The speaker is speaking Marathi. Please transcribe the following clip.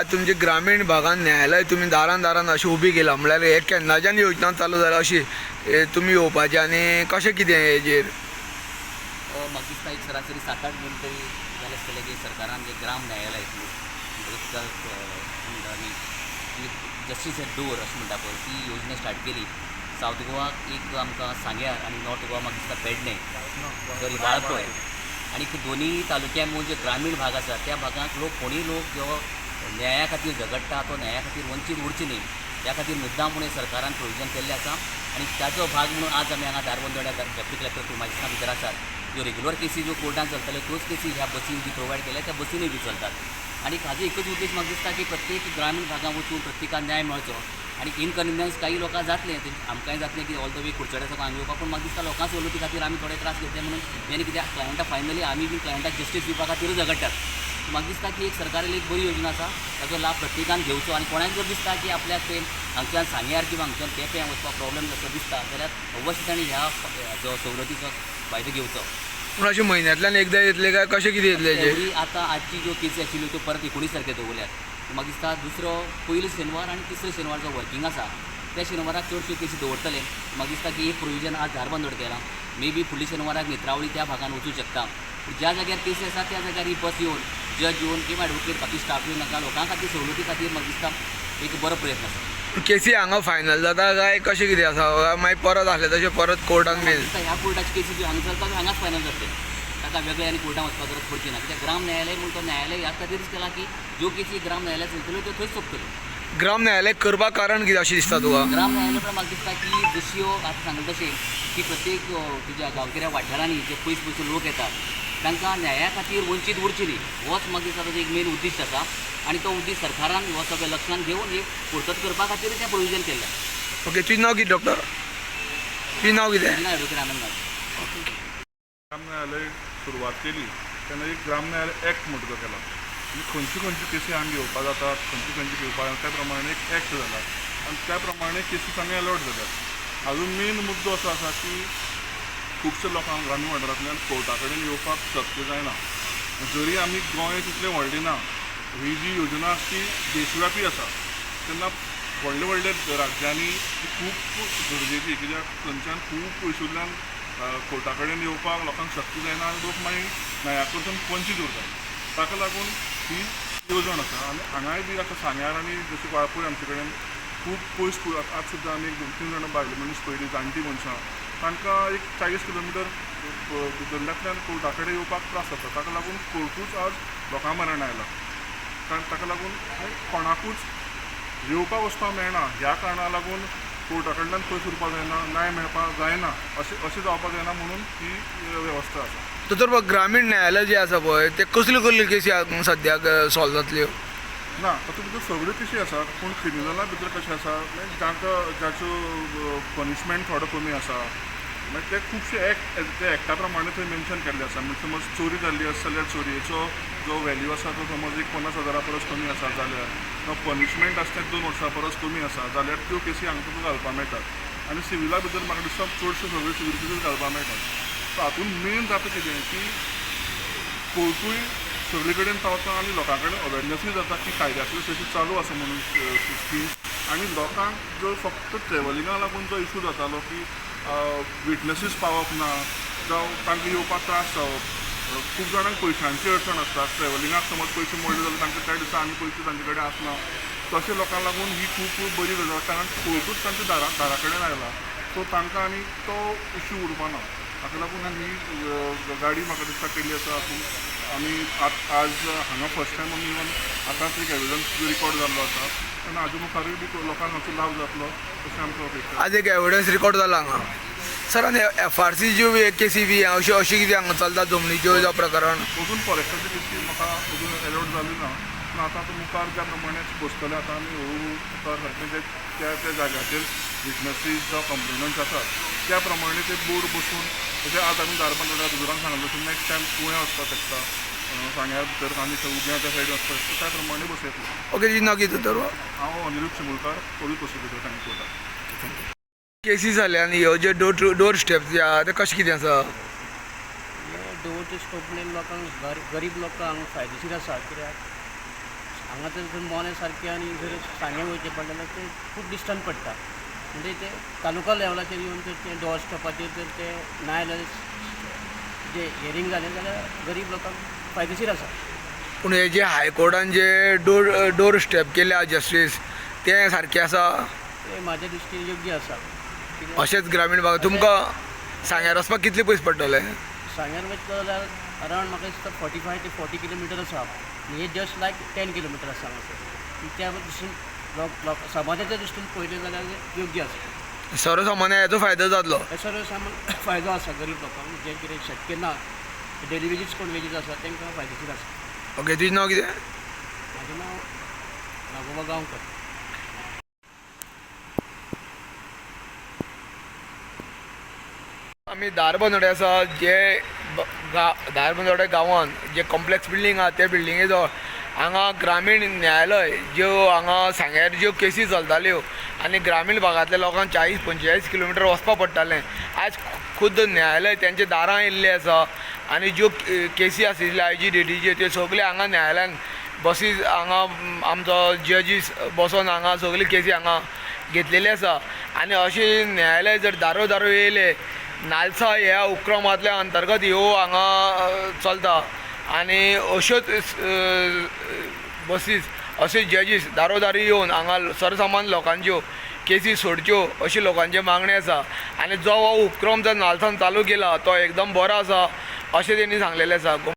आज तुमचे ग्रामीण भागात न्यायालय तुम्ही दारान दारान अशी उबी केला. म्हळ्यार हे केन्नाच्यान योजना चालू जाला अशी. तुमी येवपाचे आनी कशें कितें हेजेर म्हाका दिसता एक सरासरी सात आठ म्हयने तरी जाले आसतले की सरकारान जे ग्राम न्यायालय जस्टीस एट डोर अशें म्हणटा पळय ती योजना स्टार्ट केली. सावथ गोवाक एक आमकां सांग्यार आनी नॉर्थ गोवा म्हाका दिसता पेडणे सॉरी वाळपय आनी दोनी तालुक्यांत म्हणजे ग्रामीण भाग आसा त्या भागांत लोक कोणीय लोक जो न्याया खातीर झगडटा तो न्याया खातीर वंचीत उरची न्ही. त्या खातीर मुद्दामपणे सरकारान प्रोविजन केल्लें आसा आनी ताचो भाग म्हणून आज आमी हांगा दारबंदोड्या डेप्युटी कलेक्टर टू भितर आसात ज्यो रेग्युलर केसी ज्यो कोर्टान चलताल्यो त्योच केसी ह्या बसीन जी प्रोवायड केल्या त्या बसीनूय बी चलतात. आनी हाजो एकच उद्देश म्हाका दिसता की प्रत्येक ग्रामीण भागांत वचून प्रत्येकाक न्याय मेळचो आनी इनकन्विनियन्स काही लोकांक जातलें ते आमकांय जातलें की ऑल द वे कुडचड्या साकून हांगा येवपाक पूण म्हाका दिसता लोकांच सवलती खातीर आमी थोडे त्रास घेतले म्हणून. आनी कित्याक क्लायंटा फायनली आमी बी क्लायंटाक जस्टीस दिवपा खातीरच झगडटात म्हाका दिसता की एक सरकारान एक बरी योजना आसा ताचो लाभ प्रत्येकान घेवचो आनी कोणाक जर दिसता की आपल्याक ते हांगच्यान सांग्यार किंवा हांगच्यान केप्यां वचपाक प्रॉब्लेम जाता दिसता जाल्यार अवश्य तांणी ह्या जो सवलतीचो फायदो घेवचो पूण अशें म्हयन्यांतल्यान एकदां येतले काय कशें कितें येतले आतां आजची ज्यो केसी आशिल्ल्यो त्यो परत एकोणीस तारखे दवरल्यात म्हाका दिसता दुसरो पयलो शेनवार आनी तिसरो शेनवार जो वर्कींग आसा त्या शेनवाराक चडश्यो केसी दवरतले म्हाका दिसता की एक प्रोविजन आज धारबांदोड केलां मे बी फुडल्या शेनवाराक नेत्रावळी त्या भागान वचूं शकता. ज्या जाग्यार केसी आसा त्या जाग्यार ही बस येवन जज येवन किंवा ॲडवोकेट बाकी स्टाफ येवन नाका लोकां खातीर सवलती खातीर म्हाका दिसता. एक बरो प्रयत्न आसा केसी हांगा फायनल जाता काय कशें कितें आसा? काय मागीर परत आसले तशें परत कोर्टान बीन दिसता ह्या कोर्टाची केसी ज्यो हांगा चलता हांगाच फायनल जातले ताका वेगळे आनी कोर्टान वचपाक गरज पडची ना. कित्याक ग्राम न्यायालय म्हणून तो न्यायालय ह्या खातीरच केला की ज्यो केसी ग्राम न्यायालय चलतल्यो त्यो थंयच सोंपतल्यो ग्राम न्यायालय करपाक कारण कितें अशें दिसता तुका? ग्राम न्यायालय पण म्हाका दिसता की जशी हो आतां सांगले तशें की प्रत्येक अ, तुज्या गांवगिऱ्या वाठारांनी जे पयस पयसून लोक येतात तांकां न्याया खातीर वंचीत उरची न्ही होच म्हाका दिसता ताचो एक मेन उद्दिश्ट आसा आनी तो उद्दिश्ट सरकारान हो सगळें लक्षांत घेवन एक पुर्तत करपा खातीर तें प्रोविजन केल्लें ओके तुजें नांव कितें डॉक्टर तुजें नांव कितें एडवोकेट आनंद ग्राम न्यायालय सुरवात केली. तेन्ना एक ग्राम न्यायालय एक्ट म्हणटा तो केला. आनी खंयची खंयची केसी हांगा घेवपा जातात खंयची खंयची घेवपा जाता त्या प्रमाणे एक एक्ट जाला आनी त्या प्रमाणे केसीस हांगा अलॉट जातात हाजून मेन मुद्दो असो आसा की खुबशे लोकांक ग्रामीण वाठारांतल्यान कोर्टा कडेन येवपाक शक्य जायना. जरी आमी गोंय तितलें व्हडलें ना ही जी योजना आसा ती देशव्यापी आसा तेन्ना व्हडले व्हडले राज्यांनी ती खूब गरजेची कित्याक थंयच्यान खूब पयसुल्ल्यान कोर्टा कडेन येवपाक लोकांक शक्य जायना आनी लोक मागीर न्याया कडसून वंचीत उरतात. ताका लागून ही येवजण आसा आनी हांगाय बी आतां सांग्यार आनी जशें वाळपय आमचे कडेन खूब पयस पय आज सुद्दां आमी एक दोन तीन जाणां बायलो मनीस पयलीं जाणटी मनशां तांकां एक चाळीस किलोमिटर भितरल्यांतल्यान कोर्टा कडेन येवपाक त्रास जाता. ताका लागून कोर्टूच आज लोकां मरण आयला. कारण ताका लागून कोणाकूच येवपाक वचपाक मेळना. ह्या कारणाक लागून कोर्टा कडल्यान पयस उरपाक जायना न्याय मेळपाक जायना अशें अशें जावपाक जायना म्हणून ही वेवस्था आसा. दोतोर ग्रामीण न्यायालय जे आसा पळय ते कसल्यो कसल्यो केसी सद्याक सॉल्व जातल्यो? ना तातूंत भितर सगळ्यो केशी आसा पूण क्रिमिनला भितर कशें आसा? जांकां जाचो पनिशमेंट थोडो कमी आसा मागीर ते खुबशे एक्ट ते ॲक्टा प्रमाणे थंय मेन्शन केल्ले आसा म्हणजे समज चोरी जाल्ली आसा जाल्यार चोरयेचो जो व्हॅल्यू आसा तो समज एक पन्नास हजारा परस कमी आसा जाल्यार किंवा पनिशमेंट आसा तें दोन वर्सां परस कमी आसा जाल्यार त्यो केसी हांगा तुका घालपाक मेळटात आनी सिविला भितर म्हाका दिसता चडश्यो सगळ्यो सिवील केसीस घालपाक मेळटात सो हातूंत मेन जाता कितें की कोर्टूय सगळे कडेन पावता आनी लोकां कडेन अवेरनसूय जाता की कायद्यातल्यो तशी चालू आसा म्हणून स्कीम आनी लोकांक जर फक्त ट्रॅव्हलिंगाक लागून जो इशू जातालो की विटनसीस पावप ना. जावं तांकां येवपाक त्रास जावप खूब जाणांक पयशांची अडचण आसता. ट्रॅवलिंगाक समज पयशे मोडले जाल्यार तांकां त्या दिसा आनी पयशे तांचे कडेन आसना. तशें लोकांक लागून ही खूब खूब बरी गजाल कारण कोर्टूच तांच्या दारा दारा कडेन आयला सो तांकां आनी तो इशू उरपाना ताका लागून आमी गाडी म्हाका दिसता केल्ली आसा. हातूंत आमी आज हांगा फर्स्ट टायम आमी इवन आतांच एक एविडन्स रिकॉर्ड जाल्लो आसा. तेन्ना हाजे मुखारूय बी तो लोकांक हाचो जातलो अशें आमकां अपेक्षा आज एक एविडन्स रिकॉर्ड जाला हांगा सर आनी एफ आर सी ज्यो बी केसी बी अश्यो अशी कितें हांगा चलता जमनीच्यो जावं प्रकरण. अजून फॉरेस्टाची केसी म्हाका अजून अलॉट जाली ना पूण आतां आतां मुखार ज्या प्रमाणे बसतले आतां आमी हळू मुखार सारकें जे त्या त्या जाग्याचेर विटनसीस जावं कंप्लेनंट्स आसात त्या प्रमाणे ते बोर्ड बसून म्हणजे आज आमी दारबांदोड्या दुरांक सांगलो की नेक्स्ट टायम कुळ्या वचपाक शकता अं, सांग्या भितर आनी थंय उग्या त्या सायडीन वचपाक शकता त्या प्रमाणे बसयतले ओके नांव कितें दोतोर हांव अनिरुद्ध शिमुलकार पोलीस प्रोसिक्युटर सांगली केसी जाल्या आनी ह्यो जे डोर टू डोर स्टेप जे आहा ते कशें कितें आसा डोर टू स्टोप लोकांक गर- गरीब लोकांक फायदेशीर आसा कित्याक हांगा तर थंय मोने सारकें आनी जर सांगे वयचें पडलें जाल्यार तें खूब डिस्टंट पडटा म्हणजे ते तालुका लेवलाचेर येवन जर ते डोर स्टॉपाचेर जर ते ना जाल्यार जे हियरींग जालें जाल्यार गरीब लोकांक फायदेशीर आसा पूण हे जे हायकोर्टान जे डोर डोर स्टेप केल्या जस्टीस तें सारकें आसा ते म्हाज्या दृश्टीन योग्य आसा कित्याक अशेंच ग्रामीण भागात तुमकां सांग्यार वचपाक कितले पयस पडटले सांग्यार वयतलो जाल्यार अरावंड म्हाका दिसता फोर्टी फाय ते फोर्टी किलोमिटर आसा हे जस्ट लायक टेन किलोमिटर आसा त्या दृश्टीन लोक समाजाच्या दृश्टीन पळयलें जाल्यार योग्य आसा सर्वसामान्य हेचो फायदो जातलो. हे सर्व सामान फायदो आसा गरीब लोकांक जे कितें शक्य ना डेली वेजीस कोण वेजीस आसा तांकां फायदेशीर आसा ओके तुजें नांव कितें म्हाजें नांव नागोबा गांवकर. आमी दारबंदोडे आसा जे गा दारबंदोडे गांवांत जे कॉम्प्लेक्स बिल्डींग आहा ते बिल्डिंगे जवळ हांगा ग्रामीण न्यायालय ज्यो हांगा सांग्यार ज्यो केसी चलताल्यो आनी ग्रामीण भागांतल्या लोकांक चाळीस पंचेचाळीस किलोमिटर वचपा पडटालें. आयज खुद्द न्यायालय तेंच्या दारां येयल्लें आसा आनी ज्यो केसी आशिल्ल्यो आय जी डेटीच्यो त्यो सगल्यो हांगा न्यायालयान बसीस हांगा आमचो जजीस बसोन हांगा सगल्यो केसी हांगा घेतलेली आसा. आनी अशें न्यायालय जर दारो दारो येयले नालसा ह्या उपक्रमांतल्या अंतर्गत ह्यो हांगा चलता. आनी अश्योच बसीस अशे जजीस दारोदारी येवन हांगा सरसामान लोकांच्यो केसी सोडच्यो अशी लोकांची मागणी आसा. आनी जो हो उपक्रम जर नालसान चालू केला तो एकदम बरो आसा अशें तेणी सांगलेलें आसा.